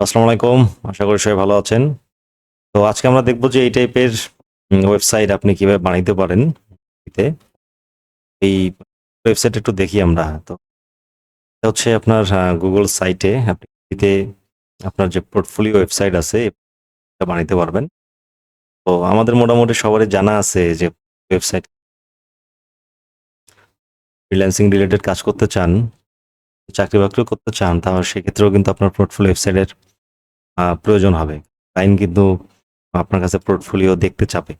আসসালামু আলাইকুম, আশা করি সবাই ভালো আছেন। তো আজকে আমরা দেখব যে এই টাইপের ওয়েবসাইট আপনি কীভাবে বানাইতে পারেন। এই ওয়েবসাইট একটু দেখি আমরা। তো এটা হচ্ছে আপনার গুগল সাইটে আপনি আপনার যে পোর্টফোলিও ওয়েবসাইট আছে এটা বানাইতে পারবেন। তো আমাদের মোটামুটি সবারই জানা আছে যে ওয়েবসাইট ফ্রিল্যান্সিং রিলেটেড কাজ করতে চান চাকরি বাকরিও করতে চান, তাহলে সেক্ষেত্রেও কিন্তু আপনার পোর্টফোলিও ওয়েবসাইটের প্রয়োজন হবে। ক্লায়েন্ট কিন্তু আপনার কাছে পোর্টফোলিও দেখতে চাবে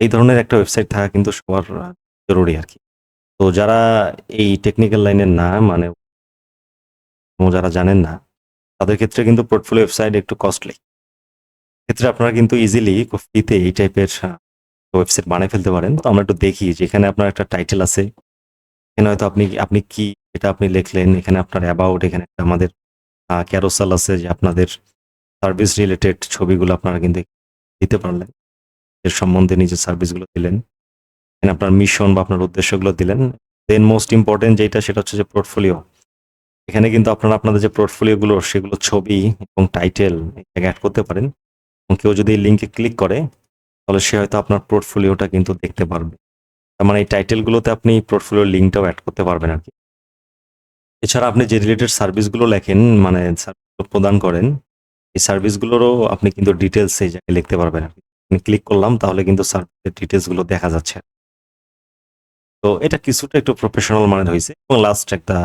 এই ধরনের একটা ওয়েবসাইট থাকা কিন্তু সবার জরুরি আর কি তো যারা এই টেকনিক্যাল লাইনের না মানে যারা জানেন না, তাদের ক্ষেত্রে কিন্তু পোর্টফোলিও ওয়েবসাইট একটু কস্টলি ক্ষেত্রে আপনারা কিন্তু ইজিলি ফ্রিতে এই টাইপের ওয়েবসাইট বানিয়ে ফেলতে পারেন। তো আমরা একটু দেখি যে এখানে আপনার একটা টাইটেল আছে। এখানে হয়তো আপনি আপনি কি, এটা আপনি লিখলেন। এখানে আপনার অ্যাবাউট এখানে একটা আমাদের ক্যারোসাল আছে যে আপনাদের সার্ভিস রিলেটেড ছবিগুলো আপনারা কিন্তু দিতে পারলেন। এর সম্বন্ধে নিজের সার্ভিসগুলো দিলেন। আপনার মিশন বা আপনার উদ্দেশ্যগুলো দিলেন। দেন মোস্ট ইম্পর্টেন্ট যেটা, সেটা হচ্ছে যে পোর্টফোলিও এখানে কিন্তু আপনারা আপনাদের যে পোর্টফোলিওগুলো সেগুলো ছবি এবং টাইটেল অ্যাড করতে পারেন। এবং কেউ যদি এই লিঙ্কে ক্লিক করে, তাহলে সে হয়তো আপনার পোর্টফোলিওটা কিন্তু দেখতে পারবে। তার মানে এই টাইটেলগুলোতে আপনি পোর্টফোলিওর লিঙ্কটাও অ্যাড করতে পারবেন আর কি। এছাড়া আপনি যে রিলেটেড সার্ভিসগুলো লেখেন মানে সার্ভিসগুলো প্রদান করেন এই সার্ভিসগুলোরও আপনি কিন্তু ডিটেলস এই জায়গায় লিখতে পারবেন। আমি ক্লিক করলাম, তাহলে কিন্তু সার্ভিসের ডিটেলসগুলো দেখা যাচ্ছে। তো এটা কিছুটা একটু প্রফেশনাল মানে হয়েছে। এবং লাস্ট একটা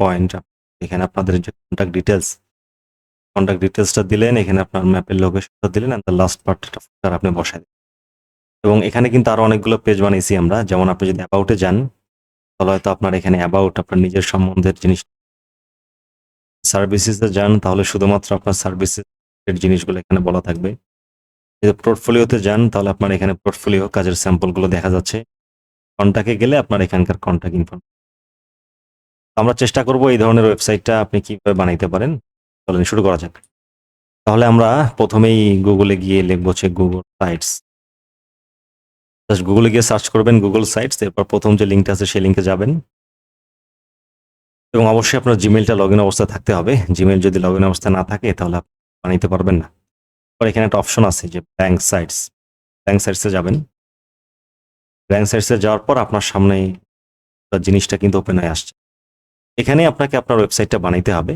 পয়েন্ট এখানে আপনাদের যে কন্ট্যাক্ট ডিটেলস কন্ট্যাক্ট ডিটেলসটা দিলেন, এখানে আপনার ম্যাপের লোকেশনটা দিলেন অ্যান্ড দ্য লাস্ট পার্টটা ফুটার আপনি বসাই দিলেন। এবং এখানে কিন্তু আরও অনেকগুলো পেজ বানিয়েছি আমরা। যেমন আপনি যদি অ্যাবাউটে যান, তাহলে হয়তো আপনার এখানে অ্যাবাউট আপনার নিজের সম্বন্ধের জিনিস সার্ভিসেসে যান, তাহলে শুধুমাত্র আপনার সার্ভিসেস জিনিসগুলো এখানে বলা থাকবে। যদি পোর্টফোলিওতে যান, তাহলে আপনার এখানে পোর্টফোলিও কাজের স্যাম্পলগুলো দেখা যাচ্ছে। কন্টাক্টে গেলে আপনার এখানকার কন্ট্যাক্ট ইনফর্ম আমরা চেষ্টা করব এই ধরনের ওয়েবসাইটটা আপনি কীভাবে বানাইতে পারেন, চলেন শুরু করা যাক। তাহলে আমরা প্রথমেই গুগলে গিয়ে লিখব হচ্ছে গুগল সাইটস গুগলে গিয়ে সার্চ করবেন গুগল সাইটস এরপর প্রথম যে লিঙ্কটা আছে, সেই লিঙ্কে যাবেন। এবং অবশ্যই আপনার জিমেলটা লগ ইন অবস্থায় থাকতে হবে। জিমেল যদি লগ ইন অবস্থায় না থাকে, তাহলে আপনি বানাইতে পারবেন না। এবার এখানে একটা অপশন আছে যে ব্ল্যাঙ্ক সাইটস ব্ল্যাঙ্ক সাইটসে যাবেন। ব্ল্যাঙ্ক সাইটসে যাওয়ার পর আপনার সামনে জিনিসটা কিন্তু ওপেন হয়ে আসছে। এখানে আপনাকে আপনার ওয়েবসাইটটা বানাইতে হবে।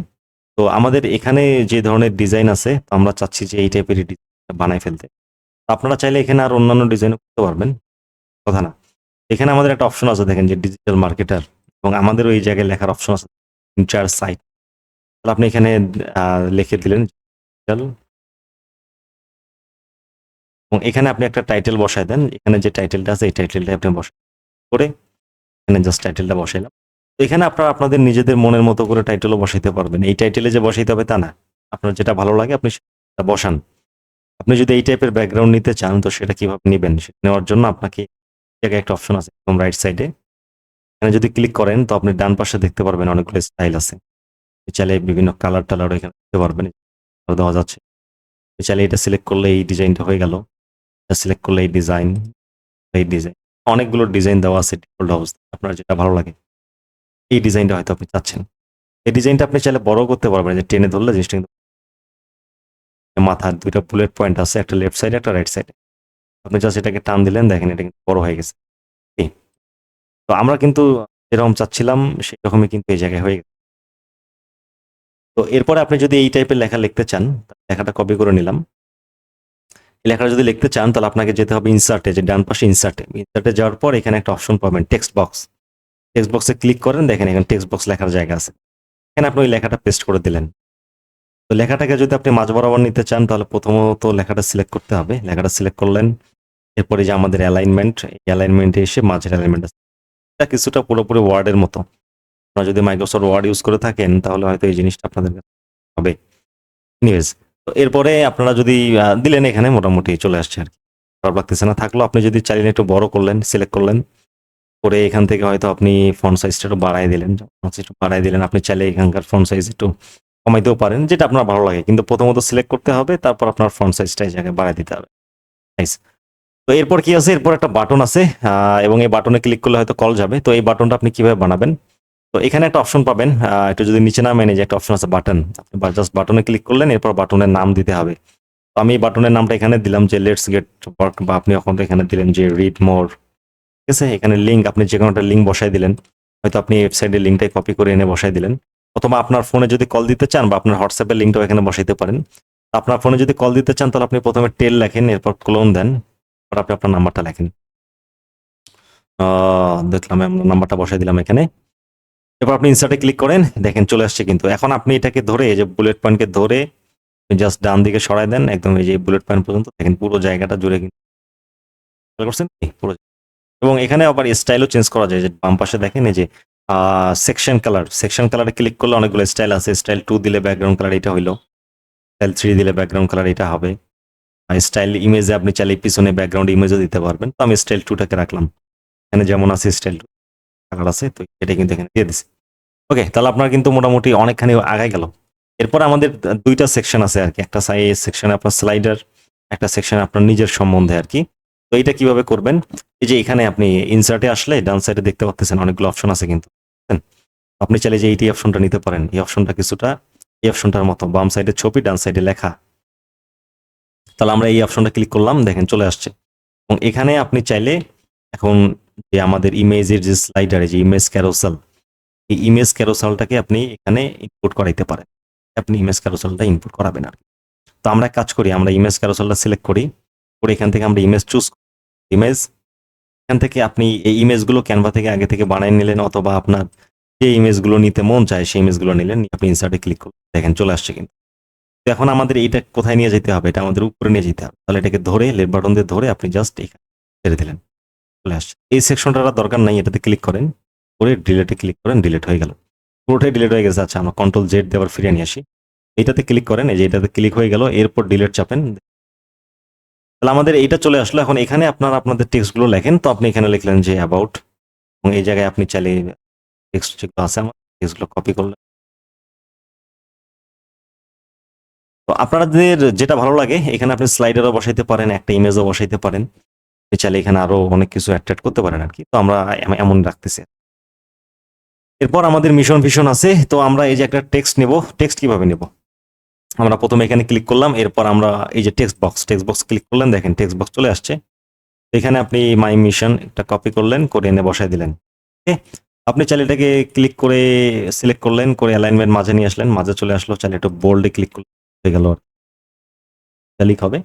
তো আমাদের এখানে যে ধরনের ডিজাইন আছে আমরা চাচ্ছি যে এই টাইপের ডিজাইনটা বানাই ফেলতে। আপনারা চাইলে এখানে আর অন্যান্য ডিজাইন করতে পারবেন। কথা না। এখানে আমাদের একটা অপশন আছে দেখেন যে ডিজিটাল মার্কেটার এবং আমাদের ওই জায়গায় লেখার অপশন আছে ইনচার সাইট তাহলে আপনি এখানে লিখে দিলেন এবং এখানে আপনি একটা টাইটেল বসাই দেন, এখানে যে টাইটেলটা আছে, এই টাইটেলটা আপনি বসাই করে এখানে জাস্ট টাইটেলটা বসাইলাম। তো এখানে আপনারা আপনাদের নিজেদের মনের মতো করে টাইটেলও বসাইতে পারবেন। এই টাইটেলে যে বসাইতে হবে তা না। আপনার যেটা ভালো লাগে, আপনি সেটা বসান। আপনি যদি এই টাইপের ব্যাকগ্রাউন্ড নিতে চান, তো সেটা কীভাবে নেবেন? সেটা নেওয়ার জন্য আপনাকে জায়গায় একটা অপশন আছে, একদম রাইট সাইডে এখানে যদি ক্লিক করেন, তো আপনি ডান পাশে দেখতে পারবেন অনেকগুলো স্টাইল আছে। চাইলে বিভিন্ন কালার টালার এখানে দেখতে পারবেন। দেওয়া যাচ্ছে চাইলে এটা সিলেক্ট করলে এই ডিজাইনটা হয়ে গেল। সিলেক্ট করলে এই ডিজাইন এই ডিজাইন অনেকগুলো ডিজাইন দেওয়া আছে ডিফল্ট অবস্থা আপনার যেটা ভালো লাগে। এই ডিজাইনটা হয়তো আপনি চাচ্ছেন। এই ডিজাইনটা আপনি চাইলে বড় করতে পারবেন। যে টেনে ধরলে জিনিসটা কিন্তু মাথার দুইটা বুলেট পয়েন্ট আছে, একটা লেফট সাইডে একটা রাইট সাইডে আপনি জাস্ট এটাকে টান দিলেন, দেখেন এটা কিন্তু বড় হয়ে গেছে। তো আমরা কিন্তু যেরকম চাচ্ছিলাম সেই রকমই কিন্তু এই জায়গায় হয়ে গেছে তো এরপরে আপনি যদি এই টাইপের লেখা লিখতে চান লেখাটা কপি করে নিলাম। লেখাটা যদি লিখতে চান, তাহলে আপনাকে যেতে হবে ইনসার্টে যে ডান পাশে ইনসার্টে ইনসার্টে যাওয়ার পর এখানে একটা অপশন পাবেন টেক্সট বক্স টেক্সট বক্সে ক্লিক করেন, দেখেন এখানে টেক্সট বক্স লেখার জায়গা আছে। এখানে আপনি ওই লেখাটা পেস্ট করে দিলেন। তো লেখাটাকে যদি আপনি মাঝ বরাবর নিতে চান, তাহলে প্রথমত লেখাটা সিলেক্ট করতে হবে। লেখাটা সিলেক্ট করলেন। এরপরে যে আমাদের অ্যালাইনমেন্ট এই অ্যালাইনমেন্টে এসে মাঝের অ্যালাইনমেন্ট আছে। এটা কিছুটা পুরোপুরি ওয়ার্ডের মতো। আপনারা যদি মাইক্রোসফট ওয়ার্ড ইউজ করে থাকেন, তাহলে হয়তো এই জিনিসটা আপনাদের হবে। নিউজ তো এরপরে আপনারা যদি দিলেন এখানে, মোটামুটি চলে আসছে আর কি। খারাপ লাগতেছে না, থাকল। আপনি যদি চাইলেন একটু বড় করলেন সিলেক্ট করলেন, করে এখান থেকে হয়তো আপনি ফন্ট সাইজটা একটু বাড়াই দিলেন একটু বাড়াই দিলেন, আপনি চাইলে এখানকার ফন্ট সাইজ একটু কমাইতেও পারেন, যেটা আপনার ভালো লাগে। কিন্তু প্রথমত সিলেক্ট করতে হবে, তারপর আপনার ফন্ট সাইজটা এই জায়গায় বাড়াই দিতে হবে. তো এরপর কি আছে? এরপর একটা বাটন আছে এবং এই বাটনে ক্লিক করলে হয়তো কল যাবে। তো এই বাটনটা আপনি কীভাবে বানাবেন? তো এখানে একটা অপশন পাবেন একটু যদি নিচে নামেন এই যে একটা অপশন আছে বাটন আপনি জাস্ট বাটনে ক্লিক করলেন, এরপর বাটনের নাম দিতে হবে। তো আমি এই বাটনের নামটা এখানে দিলাম যে লেটস গেট ওয়ার্ক বা আপনি এখন এখানে দিলেন যে রিড মোর ঠিক আছে? এখানে লিঙ্ক আপনি যে কোনো একটা লিঙ্ক বসাই দিলেন। হয়তো আপনি ওয়েবসাইটের লিঙ্কটাই কপি করে এনে বসাই দিলেন। অথবা আপনার ফোনে যদি কল দিতে চান, বা আপনার হোয়াটসঅ্যাপের লিঙ্কটাও এখানে বসাইতে পারেন। আপনার ফোনে যদি কল দিতে চান, তাহলে আপনি প্রথমে টেল লেখেন, এরপর ক্লোন দেন। এরপর আপনি আপনার নাম্বারটা লেখেন। দেখলাম আমরা নাম্বারটা বসাই দিলাম এখানে। এরপর আপনি ইনসার্টে ক্লিক করেন, দেখেন চলে আসছে কিন্তু। এখন আপনি এটাকে ধরে যে বুলেট পয়েন্টকে ধরে জাস্ট ডান দিকে সরাই দেন, একদম এই যে বুলেট পয়েন্ট পর্যন্ত, দেখেন পুরো জায়গাটা জুড়ে কিন্তু করছেন? পুরো এবং এখানে আবার স্টাইলও চেঞ্জ করা যায়। যে বাম পাশে দেখেন, এই যে সেকশন কালার সেকশন কালারে ক্লিক করলে অনেকগুলো স্টাইল আছে। স্টাইল টু দিলে ব্যাকগ্রাউন্ড কালার এটা হইল। স্টাইল থ্রি দিলে ব্যাকগ্রাউন্ড কালার এটা হবে। স্টাইল ইমেজে আপনি চাইলে পিছনে ব্যাকগ্রাউন্ড ইমেজও দিতে পারবেন। তো আমি স্টাইল টুটাকে রাখলাম। এখানে যেমন আছে স্টাইল টু আছে, তো এটা কিন্তু এখানে দিয়ে দিছি। ওকে তাহলে আপনার কিন্তু মোটামুটি অনেকখানি আগায় গেল। এরপর আমাদের দুইটা সেকশন আছে আর কি। একটা সেকশনে আপনার স্লাইডার একটা সেকশন আপনার নিজের সম্বন্ধে আর কি। তো এটা কীভাবে করবেন? এই যে এখানে আপনি ইনসার্টে আসলে ডান সাইডে দেখতে পাচ্ছেন অনেকগুলো অপশন আছে কিন্তু? আপনি চাইলে যে এইটি অপশনটা নিতে পারেন। এই অপশনটা কিছুটা, এই অপশনটার মতো বাম সাইডে ছবি, ডান সাইডে লেখা। তাহলে আমরা এই অপশনটা ক্লিক করলাম, দেখেন চলে আসছে। এবং এখানে আপনি চাইলে এখন যে আমাদের ইমেজের যে স্লাইডারে যে ইমেজ ক্যারোসেল এই ইমেজ ক্যারোসেলটাকে আপনি এখানে ইনপুট করাইতে পারেন। আপনি ইমেজ ক্যারোসেলটা ইনপুট করাবেন আর তো আমরা কাজ করি, আমরা ইমেজ ক্যারোসেলটা সিলেক্ট করি, করে এখান থেকে আমরা ইমেজ চুজ করি। ইমেজ এখান থেকে আপনি এই ইমেজগুলো ক্যানভা থেকে আগে থেকে বানিয়ে নিলেন অথবা আপনার যে ইমেজগুলো নিতে মন চায়, সেই ইমেজগুলো নিলেন আপনি ইনসার্টে ক্লিক করলেন। দেখেন চলে আসছে কিন্তু। এখন আমাদের এইটা কোথায় নিয়ে যেতে হবে? এটা আমাদের উপরে নিয়ে যেতে হবে। তাহলে এটাকে ধরে লেফট বাটন দিয়ে ধরে আপনি জাস্ট এখানে ছেড়ে দিলেন। চলে এই সেকশনটার আর দরকার নাই, এটাতে ক্লিক করেন। করে ডিলেটে ক্লিক করেন ডিলেট হয়ে গেল। পুরোটাই ডিলেট হয়ে গেছে। আচ্ছা আমরা কন্ট্রোল জেড দিয়ে আবার ফিরিয়ে নিয়ে আসি। এটাতে ক্লিক করেন, এই যে এটাতে ক্লিক হয়ে গেল, এরপর ডিলেট চাপেন। তাহলে আমাদের এইটা চলে আসলো। এখন এখানে আপনার আপনাদের টেক্সটগুলো লেখেন। তো আপনি এখানে লিখলেন যে অ্যাবাউট এবং এই জায়গায় আপনি চাইলে টেক্সট যেগুলো আছে, আমার টেক্সটগুলো কপি করলেন। তো আপনাদের যেটা ভালো লাগে, এখানে আপনি স্লাইডারও বসাইতে পারেন, একটা ইমেজও বসাইতে পারেন। চাইলে এখানে আরও অনেক কিছু অ্যাট্রাক্ট করতে পারেন আর কি তো আমরা এমন রাখতেছি। এরপর আমাদের মিশন ভিশন আছে। তো আমরা এই যে একটা টেক্সট নেব। টেক্সট কীভাবে নেব? আমরা প্রথমে এখানে ক্লিক করলাম। এরপর আমরা এই যে text box text box click করলেন। দেখেন টেক্সট বক্স চলে আসছে। এখানে আপনি মাই মিশন একটা কপি করলেন, করে এনে বসাই দিলেন। ওকে? আপনি চাইলে এটাকে ক্লিক করে সিলেক্ট করলেন, করে অ্যালাইনমেন্ট মাঝে নিয়ে আসলেন। মাঝে চলে আসলো, চাইলে একটু বোল্ডে ক্লিক করলে হয়ে গেল লিক হবে।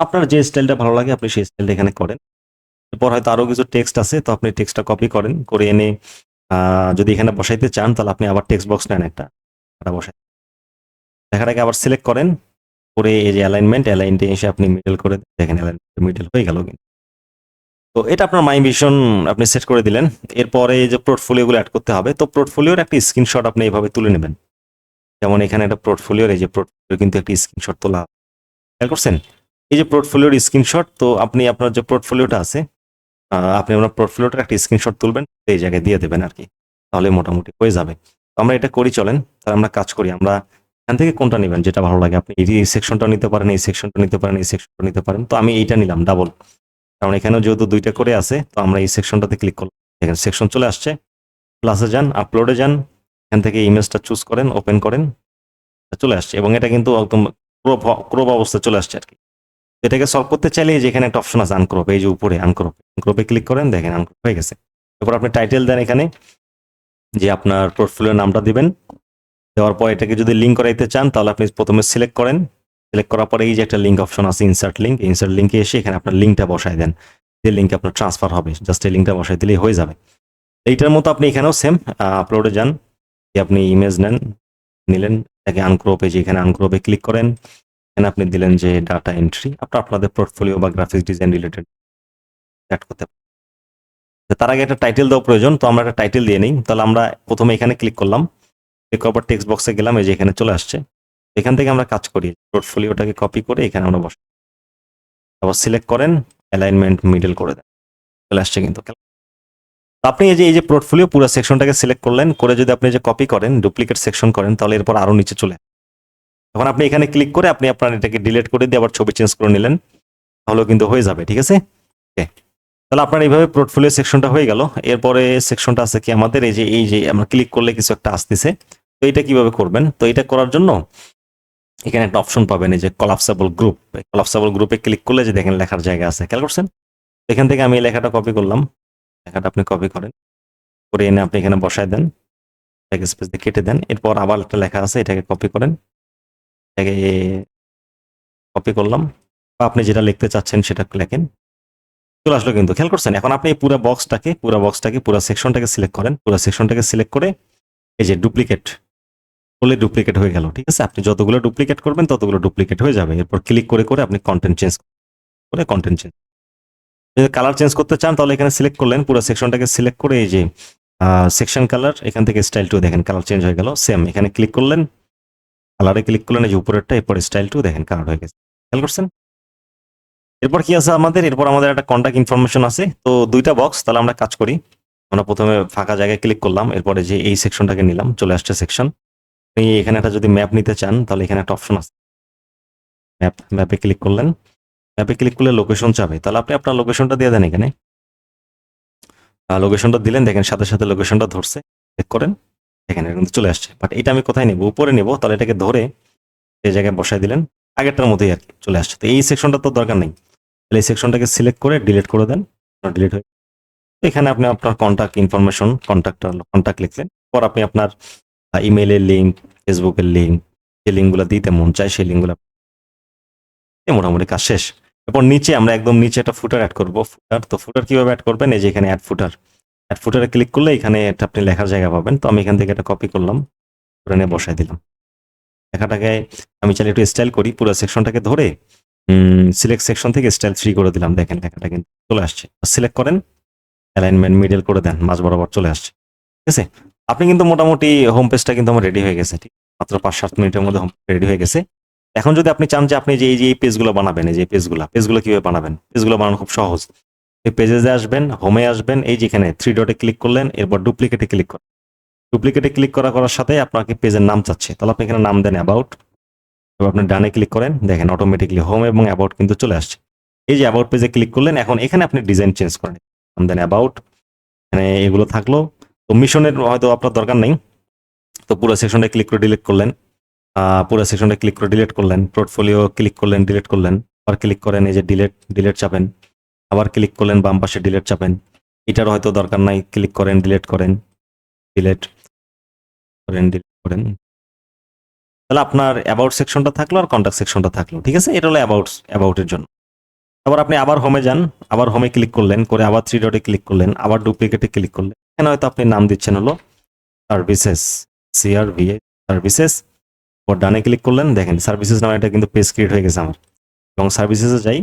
আপনার যে স্টাইলটা ভালো লাগে, আপনি সেই স্টাইলটা এখানে করেন। এরপর হয়তো আরও কিছু টেক্সট আছে, তো আপনি টেক্সটটা কপি করেন, করে এনে যদি এখানে বসাইতে চান, তাহলে আপনি আবার টেক্সট বক্স নেন একটা। বসাই। আগে আবার সিলেক্ট করেন। করে এই যে অ্যালাইনমেন্ট অ্যালাইনটে এসে আপনি মিডল করে। দেখেন অ্যালাইনমেন্ট মিডল হয়ে গেল কিন্তু তো এটা আপনার মাই ভিশন আপনি সেট করে দিলেন। এরপরে যে পোর্টফোলিওগুলো অ্যাড করতে হবে, তো পোর্টফোলিওর একটা স্ক্রিনশট আপনি এইভাবে তুলে নেবেন। যেমন এখানে একটা পোর্টফোলিওর এই যে পোর্টফোলিও কিন্তু একটা স্ক্রিনশট তোলা খেয়াল করছেন? এই যে পোর্টফোলিওর স্ক্রিনশট তো আপনি আপনার যে পোর্টফোলিওটা আছে আপনি আপনার পোর্টফোলিওটার একটা স্ক্রিনশট তুলবেন, এই জায়গায় দিয়ে দেবেন আর কি। তাহলে মোটামুটি হয়ে যাবে। তো আমরা এটা করি, চলেন। তাহলে আমরা কাজ করি। আমরা এখান থেকে কোনটা নেবেন যেটা ভালো লাগে? আপনি এই সেকশনটা নিতে পারেন, এই সেকশনটা নিতে পারেন, এই সেকশনটা নিতে পারেন। তো আমি এইটা নিলাম ডাবল কারণ এখানেও যেহেতু দুইটা করে আছে, তো আমরা এই সেকশনটাতে ক্লিক করলাম। দেখেন সেকশন চলে আসছে। প্লাসে যান আপলোডে যান এখান থেকে ইমেজটা চুজ করেন ওপেন করেন, চলে আসছে। এবং এটা কিন্তু একদম ক্রপ ক্রপ অবস্থায় চলে আসছে আর কি এটাকে সলভ করতে চাইলে যে এখানে একটা অপশন আছে আনক্রপ এই যে উপরে আনক্রপ আনক্রপে ক্লিক করেন, দেখেন আনক্রপ হয়ে গেছে। এরপর আপনি টাইটেল দেন এখানে, যে আপনার পোর্টফোলিওর নামটা দিবেন। দেওয়ার পর এটাকে যদি লিঙ্ক করাইতে চান, তাহলে আপনি প্রথমে সিলেক্ট করেন। সিলেক্ট করার পরে এই যে একটা লিঙ্ক অপশন আছে ইনসার্ট লিঙ্ক ইনসার্ট লিঙ্কে এসে এখানে আপনার লিঙ্কটা বসায় দেন। যে লিঙ্কে আপনার ট্রান্সফার হবে জাস্ট এই লিঙ্কটা বসাই দিলেই হয়ে যাবে। এইটার মতো আপনি এখানেও সেম আপলোডে যান। আপনি ইমেজ নেন, নিলেন, এটাকে আনক্রোপে যে এখানে আনক্রোপে ক্লিক করেন এখানে আপনি দিলেন যে ডাটা এন্ট্রি আপনার আপনাদের পোর্টফোলিও বা গ্রাফিক্স ডিজাইন রিলেটেড অ্যাড করতে পারেন। তার আগে একটা টাইটেল দেওয়া প্রয়োজন, তো আমরা একটা টাইটেল দিয়ে নিই, তাহলে আমরা প্রথমে এখানে ক্লিক করলাম ক্লিক করার পর টেক্সট বক্সে গেলাম, এই যে এখানে চলে আসছে। এখান থেকে আমরা কাজ করি পোর্টফোলিওটাকে কপি করে এখানে আমরা বসাই। তারপর সিলেক্ট করেন অ্যালাইনমেন্ট মিডল করে দেন। চলে আসছে কিন্তু। আপনি এই যে এই যে পোর্টফোলিও পুরো সেকশনটাকে সিলেক্ট করলেন, করে যদি আপনি যে কপি করেন ডুপ্লিকেট সেকশন করেন, তাহলে এরপর আরও নিচে চলে। তখন আপনি এখানে ক্লিক করে আপনি আপনার এটাকে ডিলিট করে দিয়ে আবার ছবি চেঞ্জ করে নিলেন, তাহলেও কিন্তু হয়ে যাবে, ঠিক আছে? ওকে তাহলে আপনার এইভাবে পোর্টফোলিও সেকশনটা হয়ে গেল। এরপরে সেকশনটা আছে কি আমাদের, এই যে এই যে আমরা ক্লিক করলে কিছু একটা আসতেছে। তো এটা কীভাবে করবেন? তো এটা করার জন্য এখানে একটা অপশন পাবেন, এই যে কলাপসাবল গ্রুপ কলাপসাবল গ্রুপে ক্লিক করলে যে দেখেন লেখার জায়গা আছে, খেয়াল করছেন? এখান থেকে আমি এই লেখাটা কপি করলাম। লেখাটা আপনি কপি করেন। করে এনে আপনি এখানে বসায় দেন। স্পেস দিয়ে কেটে দেন। এরপর আবার একটা লেখা আছে, এটাকে কপি করেন। এটাকে কপি করলাম। বা আপনি যেটা লিখতে চাচ্ছেন সেটা লেখেন। চলে আসলো কিন্তু। খেয়াল করছেন? এখন আপনি পুরো বক্সটাকে পুরো বক্সটাকে পুরো সেকশনটাকে সিলেক্ট করেন। পুরো সেকশনটাকে সিলেক্ট করে এই যে ডুপ্লিকেট বলে ডুপ্লিকেট হয়ে গেল, ঠিক আছে? আপনি যতগুলো ডুপ্লিকেট করবেন, ততগুলো ডুপ্লিকেট হয়ে যাবে। এরপর ক্লিক করে করে আপনি কন্টেন্ট চেঞ্জ করে কন্টেন্ট চেঞ্জ যদি কালার চেঞ্জ করতে চান, তাহলে এখানে সিলেক্ট করলেন, পুরো সেকশনটাকে সিলেক্ট করে এই যে সেকশন কালার এখান থেকে স্টাইল টু দেখেন কালার চেঞ্জ হয়ে গেল সেম এখানে ক্লিক করলেন কালারে ক্লিক করলেন, এই যে উপরেরটা, এরপর স্টাইল টু দেখেন কালার হয়ে গেছে, খেয়াল করছেন? এরপর কি আছে আমাদের? এরপর আমাদের একটা কন্ট্যাক্ট ইনফরমেশন আছে, তো দুইটা বক্স তাহলে আমরা কাজ করি। আমরা প্রথমে ফাঁকা জায়গায় ক্লিক করলাম, এরপরে যে এই সেকশনটাকে নিলাম, চলে আসছে সেকশন এখানে একটা যদি ম্যাপ নিতে চান, তাহলে এখানে একটা অপশন আছে। ম্যাপ ম্যাপে ক্লিক করলেন। ম্যাপে ক্লিক করলে লোকেশন চাবে। তাহলে আপনি আপনার লোকেশনটা দিয়ে দেন এখানে। লোকেশনটা দিলেন, দেখেন সাথে সাথে লোকেশনটা ধরছে। চেক করেন, এখানে কিন্তু চলে আসছে। বাট এটা আমি কোথায় নেব? উপরে নেব, তাহলে এটাকে ধরে এই জায়গায় বসায় দিলেন। আগেরটার মতোই আর কি, চলে আসছে। তো এই সেকশনটা তো দরকার নেই। তাহলে এই সেকশনটাকে সিলেক্ট করে ডিলিট করে দেন। ডিলিট হয়ে এখানে আপনি আপনার কন্ট্যাক্ট ইনফরমেশন কন্ট্যাক্ট কন্ট্যাক্ট লিখলেন। পর আপনি আপনার ইমেলের লিঙ্ক ফেসবুকের লিঙ্ক যে লিঙ্কগুলো দিতে মন চায়, সেই লিঙ্কগুলো মোটামুটি কাজ শেষ। এরপর নিচে আমরা একদম নিচে একটা ফুটার অ্যাড করব। ফুটার তো ফুটার কীভাবে অ্যাড করবেন? এই যে এখানে অ্যাড ফুটার অ্যাড ফুটারে ক্লিক করলে এখানে একটা আপনি লেখার জায়গা পাবেন। তো আমি এখান থেকে একটা কপি করলাম। করে নিয়ে বসাই দিলাম। লেখাটাকে আমি চাইলে একটু স্টাইল করি। পুরো সেকশনটাকে ধরে সিলেক্ট সেকশন থেকে স্টাইল থ্রি করে দিলাম। দেখেন লেখাটা কিন্তু চলে আসছে। সিলেক্ট করেন অ্যালাইনমেন্ট মিডল করে দেন। মাঝ বরাবর চলে আসছে। ঠিক আছে? আপনি কিন্তু মোটামুটি হোম পেজটা কিন্তু আমার রেডি হয়ে গেছে। ঠিক মাত্র পাঁচ সাত মিনিটের মধ্যে হোম রেডি হয়ে গেছে। এখন যদি আপনি চান যে আপনি যে এই যে এই পেজগুলো বানাবেন, এই যে পেজগুলো পেজগুলো কীভাবে বানাবেন? পেজগুলো বানানো খুব সহজ। এই পেজে আসবেন হোমে আসবেন, এই যেখানে থ্রি ডটে ক্লিক করলেন, এরপর ডুপ্লিকেটে ক্লিক করেন ডুপ্লিকেটে ক্লিক করা করার সাথে আপনাকে পেজের নাম চাচ্ছে। তাহলে আপনি এখানে নাম দেন অ্যাবাউট এবার আপনি ডানে ক্লিক করেন, দেখেন অটোমেটিকলি হোম এবং অ্যাবাউট কিন্তু চলে আসছে। এই যে অ্যাবাউট পেজে ক্লিক করলেন, এখন এখানে আপনি ডিজাইন চেঞ্জ করেন। নাম দেন অ্যাবাউট এখানে এগুলো থাকল। তো মিশনের হয়তো আপনার দরকার নেই। তো পুরো সেকশনটা ক্লিক করে ডিলিট করলেন। পুরো সেকশনটা ক্লিক করে ডিলিট করলেন পোর্টফোলিও ক্লিক করলেন ডিলিট করলেন, আবার ক্লিক করেন এই যে ডিলিট ডিলিট চাপেন, আবার ক্লিক করলেন, বাম পাশে ডিলিট চাপেন এটার হয়তো দরকার নাই ক্লিক করেন ডিলিট করেন ডিলিট করেন ডিলিট করেন। তাহলে আপনার অ্যাবাউট সেকশনটা থাকল আর কন্ট্যাক্ট সেকশনটা থাকল, ঠিক আছে? এটা হলো অ্যাবাউট অ্যাবাউটের জন্য। তারপর আপনি আবার হোমে যান, আবার হোমে ক্লিক করলেন, করে আবার থ্রি ডটে ক্লিক করলেন, আবার ডুপ্লিকেটে ক্লিক করলেন। এখানে হয়তো আপনি নাম দিচ্ছেন হলো সার্ভিসেস সিআর ভিএ সার্ভিসেস ওর ডানে ক্লিক করলেন, দেখেন সার্ভিসেস নামে এটা কিন্তু পেজ ক্রিয়েট হয়ে গেছে আমার। এবং সার্ভিসেসে যাই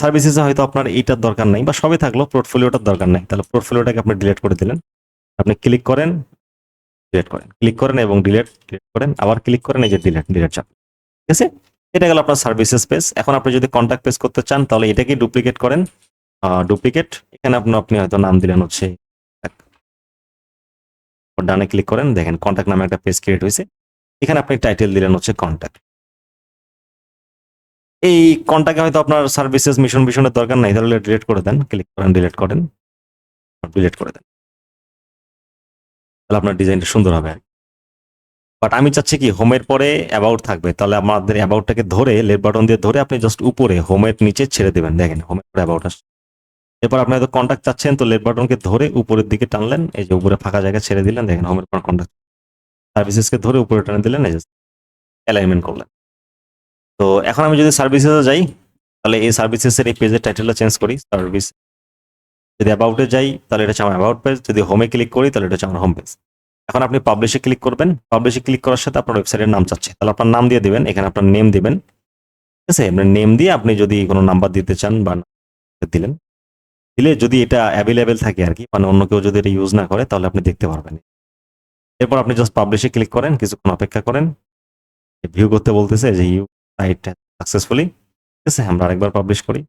সার্ভিসেসে হয়তো আপনার এইটার দরকার নাই বা সবই থাকল পোর্টফোলিওটার দরকার নাই। তাহলে পোর্টফোলিওটাকে আপনি ডিলিট করে দিলেন। আপনি ক্লিক করেন ডিলিট করেন। ক্লিক করেন এবং ডিলিট ডিলিট করেন। আবার ক্লিক করেন, এই যে ডিলিট ডিলিট চাপ। ঠিক আছে? এটা গেল আপনার সার্ভিসেস পেজ এখন আপনি যদি কন্ট্যাক্ট পেজ করতে চান, তাহলে এটাকে ডুপ্লিকেট করেন। ডুপ্লিকেট এখানে আপনি আপনি হয়তো নাম দিলেন হচ্ছে ডানে ক্লিক করেন, দেখেন কন্ট্যাক্ট নামে একটা পেজ ক্রিয়েট হয়েছে। এখানে আপনি টাইটেল দিলেন হচ্ছে কন্ট্যাক্ট এই কন্ট্যাক্টে হয়তো আপনার সার্ভিসেস মিশন মিশনের দরকার নাই, তাহলে ডিলিট করে দেন ক্লিক করেন ডিলিট করেন ডিলিট করে দেন। তাহলে আপনার ডিজাইনটা সুন্দর হবে বাট আমি চাচ্ছি কি হোমের পরে অ্যাবাউট থাকবে, তাহলে আমাদের অ্যাবাউটটাকে ধরে লেফট বাটন দিয়ে ধরে আপনি জাস্ট উপরে হোমের নিচে ছেড়ে দেবেন, দেখেন হোমের পরে অ্যাবাউট আসছে। এরপর আপনি হয়তো কন্ট্যাক্ট চাচ্ছেন, তো লেফট বাটনকে ধরে উপরের দিকে টানলেন, এই যে উপরে ফাঁকা জায়গা ছেড়ে দিলেন, দেখেন হোমের পর কন্ট্যাক্ট সার্ভিসেসকে ধরে উপরে টানে দিলেন, এই অ্যালাইনমেন্ট করলেন। তো এখন আমি যদি সার্ভিসেসে যাই, তাহলে এই সার্ভিসেসের এই পেজের টাইটেলটা চেঞ্জ করি সার্ভিস যদি অ্যাবাউটে যাই, তাহলে এটা হচ্ছে আমার অ্যাবাউট পেজ যদি হোমে ক্লিক করি, তাহলে এটা হচ্ছে আমার হোম পেজ এখন আপনি পাবলিশে ক্লিক করবেন। পাবলিশে ক্লিক করার সাথে আপনার ওয়েবসাইটের নাম চাচ্ছে। তাহলে আপনার নাম দিয়ে দিবেন, এখানে আপনার নেম দিবেন। ঠিক আছে? আপনার নেম দিয়ে আপনি যদি কোনো নাম্বার দিতে চান বা দিলেন। দিলে যদি এটা অ্যাভেলেবেল থাকে আর কি মানে অন্য কেউ যদি এটা ইউজ না করে, তাহলে আপনি দেখতে পারবেন। এরপর আপনি জাস্ট পাবলিশে ক্লিক করেন, কিছুক্ষণ অপেক্ষা করেন। ভিউ করতে বলতেছে যে ইউ সাইট সাকসেসফুলি ঠিক আছে, আমরা আরেকবার পাবলিশ করি।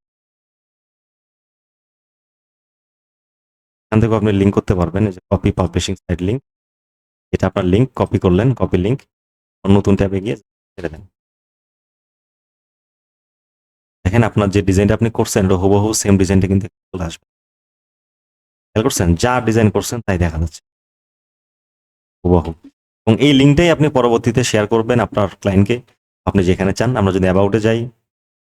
এখান থেকে আপনি লিঙ্ক করতে পারবেন যে কপি পাবলিশিং সাইট লিঙ্ক এটা আপনার লিঙ্ক কপি করলেন কপি লিঙ্ক নতুন ট্যাবে গিয়ে ছেড়ে দেন। দেখেন আপনার যে ডিজাইনটা আপনি করছেন, এটা হুবহু সেম ডিজাইনটা কিন্তু চলে আসবে। খেয়াল করছেন? যা ডিজাইন করছেন, তাই দেখা যাচ্ছে। হুবহু। এবং এই লিঙ্কটাই আপনি পরবর্তীতে শেয়ার করবেন আপনার ক্লায়েন্টকে আপনি যেখানে চান, আমরা যদি অ্যাবাউটে যাই,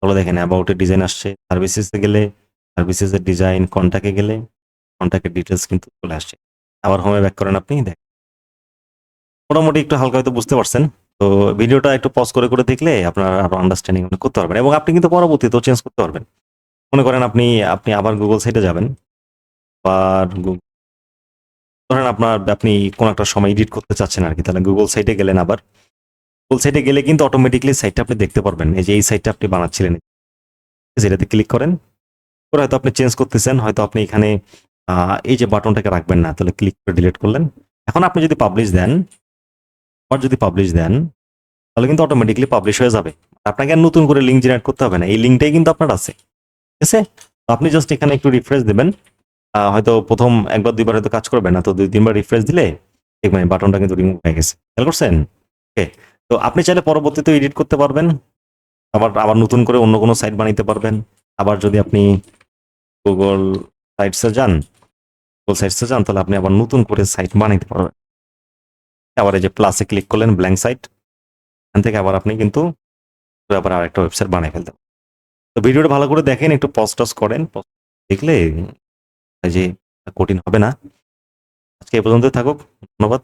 তাহলে দেখেন অ্যাবাউটের ডিজাইন আসছে। সার্ভিসেসে গেলে সার্ভিসেসের ডিজাইন কন্ট্যাক্টে গেলে কন্ট্যাক্টের ডিটেলস কিন্তু চলে আসছে। আবার হোমে ব্যাক করেন আপনি দেখেন মোটামুটি একটু হালকা হয়তো বুঝতে পারছেন। তো ভিডিওটা একটু পজ করে করে দেখলে আপনার আরও আন্ডারস্ট্যান্ডিং করতে পারবেন। এবং আপনি কিন্তু পরবর্তীতেও চেঞ্জ করতে পারবেন। মনে করেন আপনি আপনি আবার গুগল সাইটে যাবেন। আবার Google- ধরেন আপনার আপনি কোনো একটা সময় এডিট করতে চাচ্ছেন আর কি তাহলে গুগল সাইটে গেলেন আবার। গুগল সাইটে গেলে কিন্তু অটোমেটিকলি সাইটটা আপনি দেখতে পারবেন। এই যে এই সাইটটা আপনি বানাচ্ছিলেন। যেটাতে ক্লিক করেন করে হয়তো আপনি চেঞ্জ করতেছেন, হয়তো আপনি এখানে এই যে বাটনটাকে রাখবেন না, তাহলে ক্লিক করে ডিলিট করলেন। এখন আপনি যদি পাবলিশ দেন, আবার যদি পাবলিশ দেন, তাহলে কিন্তু অটোমেটিকলি পাবলিশ হয়ে যাবে। আপনাকে আর নতুন করে লিঙ্ক জেনারেট করতে হবে না। এই লিঙ্কটাই কিন্তু আপনার আছে। ঠিক আছে? আপনি জাস্ট এখানে একটু রিফ্রেশ দেবেন। হয়তো প্রথম একবার, দুইবার হয়তো কাজ করবে না, তো দুই, তিনবার রিফ্রেশ দিলে দেখবেন বাটনটা কিন্তু রিমুভ হয়ে গেছে। খেয়াল করছেন? ওকে তো আপনি চাইলে পরবর্তীতে এডিট করতে পারবেন। আবার আবার নতুন করে অন্য কোনো সাইট বানাইতে পারবেন। আবার যদি আপনি গুগল সাইটসে যান গুগল সাইটসে যান, তাহলে আপনি আবার নতুন করে সাইট বানাইতে পারবেন। আবার এই যে প্লাসে ক্লিক করলেন ব্ল্যাঙ্ক সাইট এখান থেকে আবার আপনি কিন্তু আবার আরেকটা ওয়েবসাইট বানিয়ে ফেলতে পারেন। তো ভিডিওটা ভালো করে দেখেন, একটু পজ টজ করেন। দেখলে যে কঠিন হবে না। আজকে এ পর্যন্ত থাকুক। ধন্যবাদ।